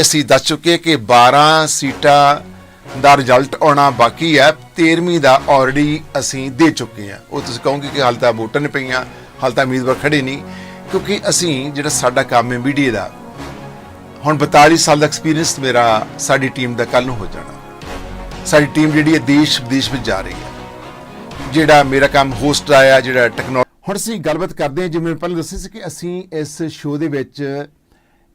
ਅਸੀਂ ਦੱਸ ਚੁੱਕੇ ਕਿ 12 ਸੀਟਾਂ ਦਾ ਰਿਜ਼ਲਟ ਆਉਣਾ ਬਾਕੀ ਹੈ। 13ਵੀਂ ਦਾ ਆਲਰੇਡੀ ਅਸੀਂ ਦੇ ਚੁੱਕੇ ਹਾਂ। ਉਹ ਤੁਸੀਂ ਕਹੋਗੇ ਕਿ ਹਾਲ ਤਾਂ ਵੋਟਾਂ ਨਹੀਂ ਪਈਆਂ, ਹਾਲ ਤਾਂ ਉਮੀਦਵਾਰ ਖੜੇ ਨਹੀਂ। ਕਿਉਂਕਿ ਅਸੀਂ ਜਿਹੜਾ ਸਾਡਾ ਕੰਮ ਹੈ ਮੀਡੀਆ ਦਾ, ਹੁਣ 42 ਸਾਲ ਦਾ ਐਕਸਪੀਰੀਅੰਸ ਮੇਰਾ, ਸਾਡੀ ਟੀਮ ਦਾ ਕੱਲ ਨੂੰ ਹੋ ਜਾਣਾ। ਸਾਡੀ ਟੀਮ ਜਿਹੜੀ ਹੈ ਦੇਸ਼ ਵਿਦੇਸ਼ ਵਿੱਚ ਜਾ ਰਹੀ ਹੈ। ਜਿਹੜਾ ਮੇਰਾ ਕੰਮ ਹੋਸਟ ਆਇਆ, ਜਿਹੜਾ ਟੈਕਨੋਲੋਜੀ ਹੁਣ ਅਸੀਂ ਗੱਲਬਾਤ ਕਰਦੇ ਹਾਂ, ਜਿਵੇਂ ਪਹਿਲਾਂ ਦੱਸਿਆ ਸੀ ਕਿ ਅਸੀਂ ਇਸ ਸ਼ੋਅ ਦੇ ਵਿੱਚ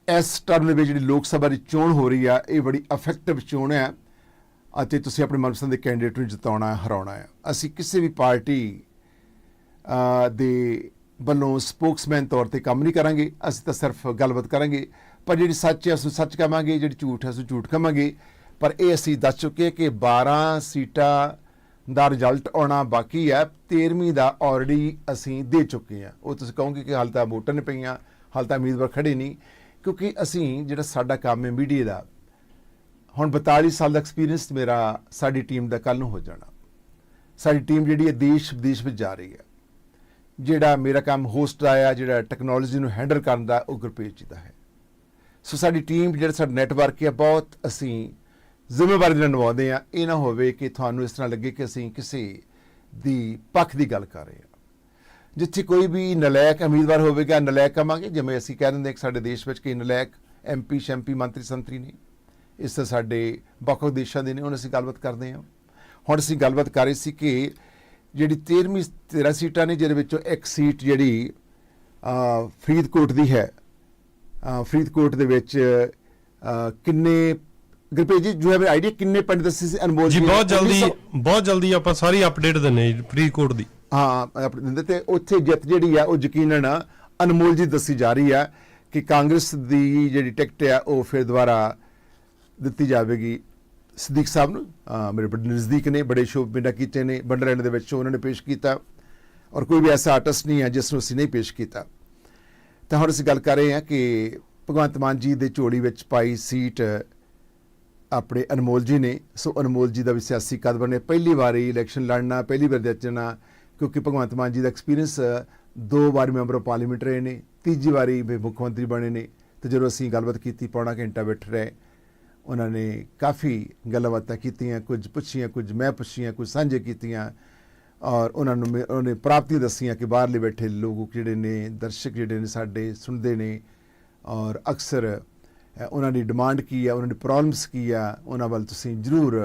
ਇਸ ਟਰਮ ਦੇ ਵਿੱਚ ਜਿਹੜੀ ਲੋਕ ਸਭਾ ਦੀ ਚੋਣ ਹੋ ਰਹੀ ਆ, ਇਹ ਬੜੀ ਇਫੈਕਟਿਵ ਚੋਣ ਹੈ ਅਤੇ ਤੁਸੀਂ ਆਪਣੇ ਮਨਪਸੰਦ ਦੇ ਕੈਂਡੀਡੇਟ ਨੂੰ ਜਿਤਾਉਣਾ ਹੈ ਹਰਾਉਣਾ ਹੈ। ਅਸੀਂ ਕਿਸੇ ਵੀ ਪਾਰਟੀ ਦੇ ਵੱਲੋਂ ਸਪੋਕਸਮੈਨ ਤੌਰ ਤੇ ਕੰਮ ਨਹੀਂ ਕਰਾਂਗੇ, ਅਸੀਂ ਤਾਂ ਸਿਰਫ ਗੱਲਬਾਤ ਕਰਾਂਗੇ। ਪਰ ਜਿਹੜੀ ਸੱਚ ਹੈ ਉਸ ਸੱਚ ਕਹਾਂਗੇ, ਜਿਹੜੀ ਝੂਠ ਹੈ ਉਸ ਝੂਠ ਕਹਾਂਗੇ। ਪਰ ਇਹ ਅਸੀਂ ਦੱਸ ਚੁੱਕੇ ਕਿ 12 ਸੀਟਾਂ ਦਾ ਰਿਜ਼ਲਟ ਆਉਣਾ ਬਾਕੀ ਹੈ 13ਵੀਂ ਦਾ ਆਲਰੇਡੀ ਅਸੀਂ ਦੇ ਚੁੱਕੇ ਹਾਂ। ਉਹ ਤੁਸੀਂ ਕਹੋਗੇ ਕਿ ਹਾਲ ਤਾਂ ਵੋਟਾਂ ਨਹੀਂ ਪਈਆਂ, ਹਾਲ ਤਾਂ ਉਮੀਦਵਾਰ ਖੜੇ ਨਹੀਂ। ਕਿਉਂਕਿ ਅਸੀਂ ਜਿਹੜਾ ਸਾਡਾ ਕੰਮ ਹੈ ਮੀਡੀਆ ਦਾ, ਹੁਣ 42 ਸਾਲ ਦਾ ਐਕਸਪੀਰੀਅੰਸ ਮੇਰਾ, ਸਾਡੀ ਟੀਮ ਦਾ ਕੱਲ ਨੂੰ ਹੋ ਜਾਣਾ। ਸਾਡੀ ਟੀਮ ਜਿਹੜੀ ਹੈ ਦੇਸ਼, ਵਿਦੇਸ਼ ਵਿੱਚ ਜਾ ਰਹੀ ਹੈ। ਜਿਹੜਾ ਮੇਰਾ ਕੰਮ ਹੋਸਟ ਦਾ ਆ ਜਿਹੜਾ ਟੈਕਨੋਲੋਜੀ ਨੂੰ ਹੈਂਡਲ ਕਰਨ ਦਾ, ਉਹ ਗੁਰਪ੍ਰੀਤ ਜੀ ਦਾ ਹੈ। ਸੋ ਸਾਡੀ ਟੀਮ ਜਿਹੜਾ ਸਾਡਾ ਨੈਟਵਰਕ ਹੈ, ਬਹੁਤ ਅਸੀਂ ਜ਼ਿੰਮੇਵਾਰੀ ਨਾਲ ਨਿਭਾਉਂਦੇ ਆ ਇਹ ਨਾ ਹੋਵੇ ਕਿ ਤੁਹਾਨੂੰ ਇਸ ਤਰ੍ਹਾਂ ਲੱਗੇ ਕਿ ਅਸੀਂ ਕਿਸੇ ਦੀ ਪੱਖ ਦੀ ਗੱਲ ਕਰ ਰਹੇ ਹਾਂ। ਜਿੱਥੇ ਕੋਈ ਵੀ ਨਲਾਇਕ ਉਮੀਦਵਾਰ ਹੋਵੇਗਾ ਨਲਾਇਕ ਕਹਾਂਗੇ ਜਿਵੇਂ ਅਸੀਂ ਕਹਿ ਦਿੰਦੇ ਹਾਂ ਕਿ ਸਾਡੇ ਦੇਸ਼ ਵਿੱਚ ਕਈ ਨਲਾਇਕ ਐਮਪੀ ਸ਼ੈਂਪੀ ਮੰਤਰੀ ਸੰਤਰੀ ਨੇ। ਇਸ ਤਰ੍ਹਾਂ ਸਾਡੇ ਵੱਖ-ਵੱਖ ਦੇਸ਼ਾਂ ਦੇ ਨੇ ਹੁਣ ਅਸੀਂ ਗੱਲਬਾਤ ਕਰਦੇ ਹਾਂ। ਹੁਣ ਅਸੀਂ ਗੱਲਬਾਤ ਕਰ ਰਹੇ ਸੀ ਕਿ ਜਿਹੜੀ 13ਵੀਂ 13 ਸੀਟਾਂ ਨੇ ਜਿਹਦੇ ਵਿੱਚੋਂ ਇੱਕ ਸੀਟ ਜਿਹੜੀ ਫਰੀਦਕੋਟ ਦੀ ਹੈ। ਫਰੀਦਕੋਟ ਦੇ ਵਿੱਚ ਕਿੰਨੇ ਗੁਰਪ੍ਰੀਤ ਜੀ ਜੋ ਹੈ ਆਈਡੀਆ ਕਿੰਨੇ ਪਿੰਡ ਦੱਸੇ ਸੀ ਅਨਮੋਲ ਜੀ? ਬਹੁਤ ਜਲਦੀ 1900 ਬਹੁਤ ਜਲਦੀ ਆਪਾਂ ਸਾਰੀ ਅਪਡੇਟ ਦਿੰਨੇ ਫਰੀਦਕੋਟ ਦੀ। ਹਾਂ, ਆਪਣੇ ਦਿੰਦੇ ਤੇ ਉੱਥੇ ਜਿੱਤ ਜਿਹੜੀ ਆ, ਉਹ ਯਕੀਨਨ ਅਨਮੋਲ ਜੀ ਦੱਸੀ ਜਾ ਰਹੀ ਆ ਕਿ ਕਾਂਗਰਸ ਦੀ ਜਿਹੜੀ ਟਿਕਟ ਆ, ਉਹ ਫਿਰ ਦੁਬਾਰਾ ਦਿੱਤੀ ਜਾਵੇਗੀ। ਸਦੀਕ ਸਾਹਿਬ ਨੂੰ ਮੇਰੇ ਬੜੇ ਨਜ਼ਦੀਕ ਨੇ, ਬੜੇ ਸ਼ੋਅ ਪਿੰਡਾ ਕੀਤੇ ਨੇ ਬੰਡਰੈਂਡ ਦੇ ਵਿੱਚ ਉਹਨਾਂ ਨੇ ਪੇਸ਼ ਕੀਤਾ ਔਰ ਕੋਈ ਵੀ ਐਸਾ ਆਰਟਿਸਟ ਨਹੀਂ ਹੈ ਜਿਸ ਨੂੰ ਅਸੀਂ ਨਹੀਂ ਪੇਸ਼ ਕੀਤਾ। ਤਾਂ ਹੁਣ ਅਸੀਂ ਗੱਲ ਕਰ ਰਹੇ ਹਾਂ ਕਿ ਭਗਵੰਤ ਮਾਨ ਜੀ ਦੇ ਝੋਲੀ ਵਿੱਚ ਪਾਈ ਸੀਟ ਆਪਣੇ ਅਨਮੋਲ ਜੀ ਨੇ। ਸੋ ਅਨਮੋਲ ਜੀ ਦਾ ਵੀ ਸਿਆਸੀ ਕਦਮ ਨੇ। ਪਹਿਲੀ ਵਾਰੀ ਇਲੈਕਸ਼ਨ ਲੜਨਾ, ਪਹਿਲੀ ਵਾਰ ਜਿੱਤਣਾ ਕਿਉਂਕਿ ਭਗਵੰਤ ਮਾਨ ਜੀ ਦਾ ਐਕਸਪੀਰੀਅੰਸ ਦੋ ਵਾਰ ਮੈਂਬਰ ਆਫ ਪਾਰਲੀਮੈਂਟ ਰਹੇ ਨੇ ਤੀਜੀ ਵਾਰੀ ਵੀ ਮੁੱਖ ਮੰਤਰੀ ਬਣੇ ਨੇ। ਤੇ ਜਦੋਂ ਅਸੀਂ ਗੱਲਬਾਤ ਕੀਤੀ ਪੌਣਾ ਘੰਟਾ ਬੈਠ ਰਹੇ ਉਹਨਾਂ ਨੇ ਕਾਫੀ ਗੱਲਬਾਤਾਂ ਕੀਤੀਆਂ ਕੁਝ ਪੁੱਛੀਆਂ ਕੁਝ ਮੈਂ ਪੁੱਛੀਆਂ ਕੁਝ ਸਾਂਝੇ ਕੀਤੀਆਂ ਔਰ ਉਹਨਾਂ ਨੂੰ ਮੇ- ਉਹਨੇ ਪ੍ਰਾਪਤੀਆਂ ਦੱਸੀਆਂ ਕਿ ਬਾਹਰਲੇ ਬੈਠੇ ਲੋਕ ਜਿਹੜੇ ਨੇ ਦਰਸ਼ਕ ਜਿਹੜੇ ਨੇ ਸਾਡੇ ਸੁਣਦੇ ਨੇ ਔਰ ਅਕਸਰ ਉਹਨਾਂ ਦੀ ਡਿਮਾਂਡ ਕੀ ਆ ਉਹਨਾਂ ਦੀ ਪ੍ਰੋਬਲਮਸ ਕੀ ਆ ਉਹਨਾਂ ਵੱਲ ਤੁਸੀਂ ਜ਼ਰੂਰ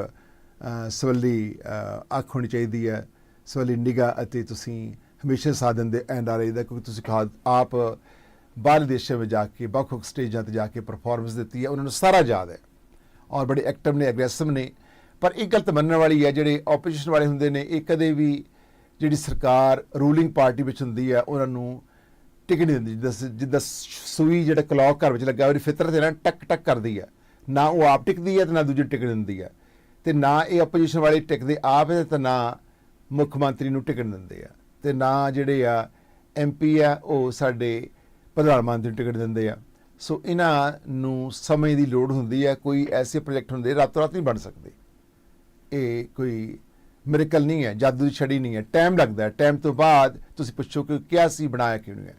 ਸਵੱਲੀ ਅ, ਅੱਖ ਹੋਣੀ ਚਾਹੀਦੀ ਹੈ ਸਵੱਲੀ ਨਿਗਾਹ ਅਤੇ ਤੁਸੀਂ ਹਮੇਸ਼ਾ ਸਾਥ ਦਿੰਦੇ ਐਂਡ ਆਰ ਆਈ ਦਾ ਕਿਉਂਕਿ ਤੁਸੀਂ ਖਾ ਆਪ ਬਾਹਰਲੇ ਦੇਸ਼ਾਂ ਵਿੱਚ ਜਾ ਕੇ ਵੱਖ-ਵੱਖ ਸਟੇਜਾਂ ਤੇ ਜਾ ਕੇ ਪਰਫਾਰਮੈਂਸ ਦਿੱਤੀ ਹੈ, ਉਹਨਾਂ ਨੂੰ ਸਾਰਾ ਯਾਦ ਹੈ। ਔਰ ਬੜੇ ਐਕਟਿਵ ਨੇ ਐਗਰੈਸਿਵ ਨੇ। ਪਰ ਇੱਕ ਗੱਲ ਮੰਨਣ ਵਾਲੀ ਹੈ, ਜਿਹੜੇ ਆਪੋਜੀਸ਼ਨ ਵਾਲੇ ਹੁੰਦੇ ਨੇ, ਇਹ ਕਦੇ ਵੀ ਜਿਹੜੀ ਸਰਕਾਰ ਰੂਲਿੰਗ ਪਾਰਟੀ ਵਿੱਚ ਹੁੰਦੀ ਹੈ, ਉਹਨਾਂ ਨੂੰ ਟਿਕਟ ਨਹੀਂ ਦਿੰਦੀ। ਜਿੱਦਾਂ ਜਿੱਦਾਂ ਸੂਈ ਜਿਹੜਾ ਕਲੌਕ ਘਰ ਵਿੱਚ ਲੱਗਾ, ਉਹਦੀ ਫਿਤਰਤ ਹੈ ਨਾ ਟਕ ਟਕ ਕਰਦੀ ਹੈ। ਨਾ ਉਹ ਆਪ ਟਿਕਦੀ ਹੈ ਤੇ ਨਾ ਦੂਜੇ ਟਿਕਟ ਦਿੰਦੀ ਹੈ। ਤੇ ਨਾ ਇਹ ਆਪੋਜੀਸ਼ਨ ਵਾਲੇ ਟਿਕਦੇ ਆਪ ਹੈ ਤੇ ਨਾ ਮੁੱਖ ਮੰਤਰੀ ਨੂੰ ਟਿਕਟ ਦਿੰਦੇ ਆ। ਤੇ ਨਾ ਜਿਹੜੇ ਆ ਐਮਪੀ ਆ, ਉਹ ਸਾਡੇ ਪ੍ਰਧਾਨ ਮੰਤਰੀ ਨੂੰ ਟਿਕਟ ਦਿੰਦੇ ਆ। ਸੋ ਇਹਨਾਂ ਨੂੰ ਸਮੇਂ ਦੀ ਲੋੜ ਹੁੰਦੀ ਹੈ ਕੋਈ ਐਸੇ ਪ੍ਰੋਜੈਕਟ ਹੁੰਦੇ ਰਾਤੋਂ ਰਾਤ ਨਹੀਂ ਬਣ ਸਕਦੇ। ਇਹ ਕੋਈ ਮਿਰੇਕਲ ਨਹੀਂ ਹੈ, ਜਾਦੂ ਦੀ ਛੜੀ ਨਹੀਂ ਹੈ। ਟਾਈਮ ਲੱਗਦਾ ਹੈ, ਟਾਈਮ ਤੋਂ ਬਾਅਦ ਤੁਸੀਂ ਪੁੱਛੋ ਕਿ ਕਿਆ ਸੀ ਬਣਾਇਆ, ਕਿਉਂ ਨਹੀਂ ਹੈ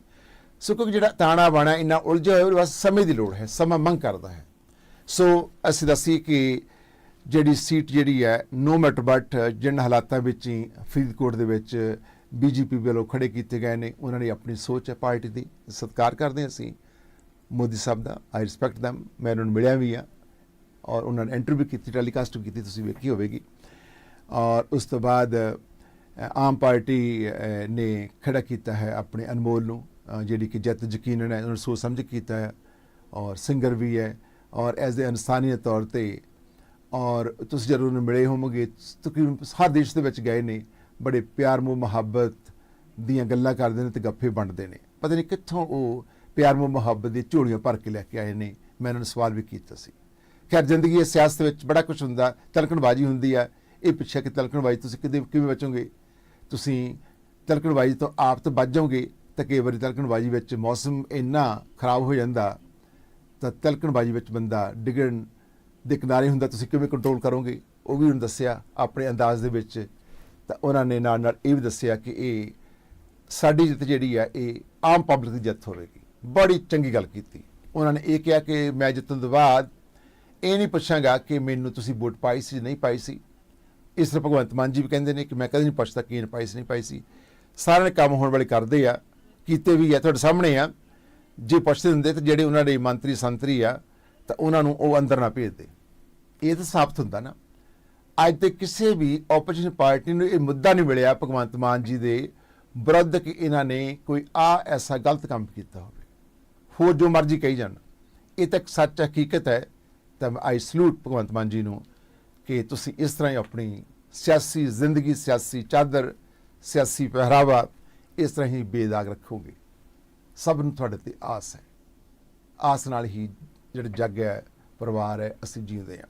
ਸੋ ਕਿਉਂਕਿ ਜਿਹੜਾ ਤਾਣਾ ਬਾਣਾ ਇੰਨਾ ਉਲਝਿਆ ਹੋਇਆ ਉਹਦੇ ਵਾਸਤੇ ਸਮੇਂ ਦੀ ਲੋੜ ਹੈ, ਸਮਾਂ ਮੰਗ ਕਰਦਾ ਹੈ। ਸੋ ਅਸੀਂ ਦੱਸੀ ਕਿ ਜਿਹੜੀ ਸੀਟ ਜਿਹੜੀ ਹੈ ਨੋ ਮੈਟਰ ਬਟ ਜਿਨ ਹਾਲਾਤਾਂ ਵਿੱਚ ਹੀ ਫਰੀਦਕੋਟ ਦੇ ਵਿੱਚ ਬੀਜੇਪੀ ਵੱਲੋਂ ਖੜੇ ਕੀਤੇ ਗਏ ਨੇ, ਉਹਨਾਂ ਦੀ ਆਪਣੀ ਸੋਚ ਹੈ ਪਾਰਟੀ ਦੀ। ਸਤਿਕਾਰ ਕਰਦੇ ਹਾਂ ਅਸੀਂ। ਮੋਦੀ ਸਾਹਿਬ ਦਾ ਆਈ ਰਿਸਪੈਕਟ them, ਮੈਂ ਉਹਨਾਂ ਨੂੰ ਮਿਲਿਆ ਵੀ ਆ ਔਰ ਉਹਨਾਂ ਨੇ ਇੰਟਰਵਿਊ ਕੀਤੀ ਟੈਲੀਕਾਸਟ ਵੀ ਕੀਤੀ, ਤੁਸੀਂ ਵੇਖੀ ਹੋਵੇਗੀ। ਔਰ ਉਸ ਤੋਂ ਬਾਅਦ ਆਮ ਪਾਰਟੀ ਨੇ ਖੜਾ ਕੀਤਾ ਹੈ ਆਪਣੇ ਅਨਮੋਲ ਨੂੰ ਜਿਹੜੀ ਕਿ ਜਿੱਤ ਯਕੀਨਨ ਹੈ, ਉਹਨਾਂ ਨੂੰ ਸੋਚ ਸਮਝ ਕੀਤਾ ਹੈ। ਔਰ ਸਿੰਗਰ ਵੀ ਹੈ। ਔਰ ਐਜ਼ ਦੇ ਇਨਸਾਨੀਅਤ ਤੌਰ ਤੇ ਔਰ ਤੁਸੀਂ ਜਦੋਂ ਉਹਨੂੰ ਮਿਲੇ ਹੋਵੋਗੇ, ਤਕਰੀਬਨ ਹਰ ਦੇਸ਼ ਦੇ ਵਿੱਚ ਗਏ ਨੇ, ਬੜੇ ਪਿਆਰ, ਮੋਹ, ਮੁਹੱਬਤ ਦੀਆਂ ਗੱਲਾਂ ਕਰਦੇ ਨੇ ਤੇ ਗੱਫੇ ਵੰਡਦੇ ਨੇ। ਪਤਾ ਨਹੀਂ ਕਿੱਥੋਂ ਉਹ ਪਿਆਰ, ਮੋਹ, ਮੁਹੱਬਤ ਦੀ ਝੋਲੀਆਂ ਭਰ ਕੇ ਲੈ ਕੇ ਆਏ ਨੇ। ਮੈਂ ਉਹਨਾਂ ਨੂੰ ਸਵਾਲ ਵੀ ਕੀਤਾ ਸੀ। ਖੈਰ, ਜ਼ਿੰਦਗੀ ਇਹ ਸਿਆਸਤ ਵਿੱਚ ਬੜਾ ਕੁਝ ਹੁੰਦਾ ਤਲਕਣਬਾਜ਼ੀ ਹੁੰਦੀ ਆ। ਇਹ ਪਿੱਛੇ ਕਿ ਤਲਕਣਬਾਜ਼ੀ ਤੁਸੀਂ ਕਿਤੇ ਕਿਵੇਂ ਬਚੋਗੇ? ਤੁਸੀਂ ਤਲਕਣਬਾਜ਼ੀ ਤੋਂ ਆਪ ਤੋਂ ਬਚ ਜਾਓਗੇ ਤਾਂ ਕਈ ਵਾਰੀ ਤਲਕਣਬਾਜ਼ੀ ਵਿੱਚ ਮੌਸਮ ਇੰਨਾ ਖਰਾਬ ਹੋ ਜਾਂਦਾ ਤਾਂ ਤਲਕਣਬਾਜ਼ੀ ਵਿੱਚ ਬੰਦਾ ਡਿੱਗਣ ਦੇ ਕਿਨਾਰੇ ਹੁੰਦਾ, ਤੁਸੀਂ ਕਿਵੇਂ ਕੰਟਰੋਲ ਕਰੋਗੇ? ਉਹ ਵੀ ਉਹਨੂੰ ਦੱਸਿਆ ਆਪਣੇ ਅੰਦਾਜ਼ ਦੇ ਵਿੱਚ। ਤਾਂ ਉਹਨਾਂ ਨੇ ਨਾਲ ਨਾਲ ਇਹ ਵੀ ਦੱਸਿਆ ਕਿ ਇਹ ਸਾਡੀ ਜਿੱਤ ਜਿਹੜੀ ਆ, ਇਹ ਆਮ ਪਬਲਿਕ ਦੀ ਜਿੱਤ ਹੋਵੇਗੀ। ਬੜੀ ਚੰਗੀ ਗੱਲ ਕੀਤੀ। ਉਹਨਾਂ ਨੇ ਇਹ ਕਿਹਾ ਕਿ ਮੈਂ ਜਿੱਤਣ ਤੋਂ ਬਾਅਦ ਇਹ ਨਹੀਂ ਪੁੱਛਾਂਗਾ ਕਿ ਮੈਨੂੰ ਤੁਸੀਂ ਵੋਟ ਪਾਈ ਸੀ ਨਹੀਂ ਪਾਈ ਸੀ। ਇਸ ਤਰ੍ਹਾਂ ਭਗਵੰਤ ਮਾਨ ਜੀ ਵੀ ਕਹਿੰਦੇ ਨੇ ਕਿ ਮੈਂ ਕਦੇ ਨਹੀਂ ਪੁੱਛਦਾ ਕਿ ਇਹਨੇ ਪਾਈ ਸੀ ਨਹੀਂ ਪਾਈ ਸੀ। ਸਾਰਿਆਂ ਨੇ ਕੰਮ ਹੋਣ ਵਾਲੇ ਕਰਦੇ ਆ, ਕੀਤੇ ਵੀ ਆ, ਤੁਹਾਡੇ ਸਾਹਮਣੇ ਆ। ਜੇ ਪੁੱਛਦੇ ਹੁੰਦੇ ਤੇ ਜਿਹੜੇ ਉਹਨਾਂ ਦੇ ਮੰਤਰੀ ਸੰਤਰੀ ਆ ਤਾਂ ਉਹਨਾਂ ਨੂੰ ਉਹ ਅੰਦਰ ਨਾ ਭੇਜਦੇ ਇਹ ਤਾਂ ਸਾਬਤ ਹੁੰਦਾ ਨਾ। ਅੱਜ ਤੇ ਕਿਸੇ ਵੀ ਆਪੋਜੀਸ਼ਨ ਪਾਰਟੀ ਨੂੰ ਇਹ ਮੁੱਦਾ ਨਹੀਂ ਮਿਲਿਆ ਭਗਵੰਤ ਮਾਨ ਜੀ ਦੇ ਵਿਰੁੱਧ ਕਿ ਇਹਨਾਂ ਨੇ ਕੋਈ ਆ ਐਸਾ ਗਲਤ ਕੰਮ ਕੀਤਾ ਹੋਵੇ। ਹੋਰ ਜੋ ਮਰਜ਼ੀ ਕਹੀ ਜਾਣ। ਇਹ ਤਾਂ ਇੱਕ ਸੱਚ ਹਕੀਕਤ ਹੈ। ਤਾਂ ਆਈ ਸਲੂਟ ਭਗਵੰਤ ਮਾਨ ਜੀ ਨੂੰ ਕਿ ਤੁਸੀਂ ਇਸ ਤਰ੍ਹਾਂ ਹੀ ਆਪਣੀ ਸਿਆਸੀ ਜ਼ਿੰਦਗੀ, ਸਿਆਸੀ ਚਾਦਰ, ਸਿਆਸੀ ਪਹਿਰਾਵਾ ਇਸ ਤਰ੍ਹਾਂ ਹੀ ਬੇਦਾਗ ਰੱਖੋਗੇ। ਸਭ ਨੂੰ ਤੁਹਾਡੇ ਤੇ ਆਸ ਹੈ। ਆਸ ਨਾਲ ਹੀ ਜਿਹੜਾ ਜੱਗ ਹੈ ਪਰਿਵਾਰ ਹੈ ਅਸੀਂ ਜੀਉਂਦੇ ਹਾਂ।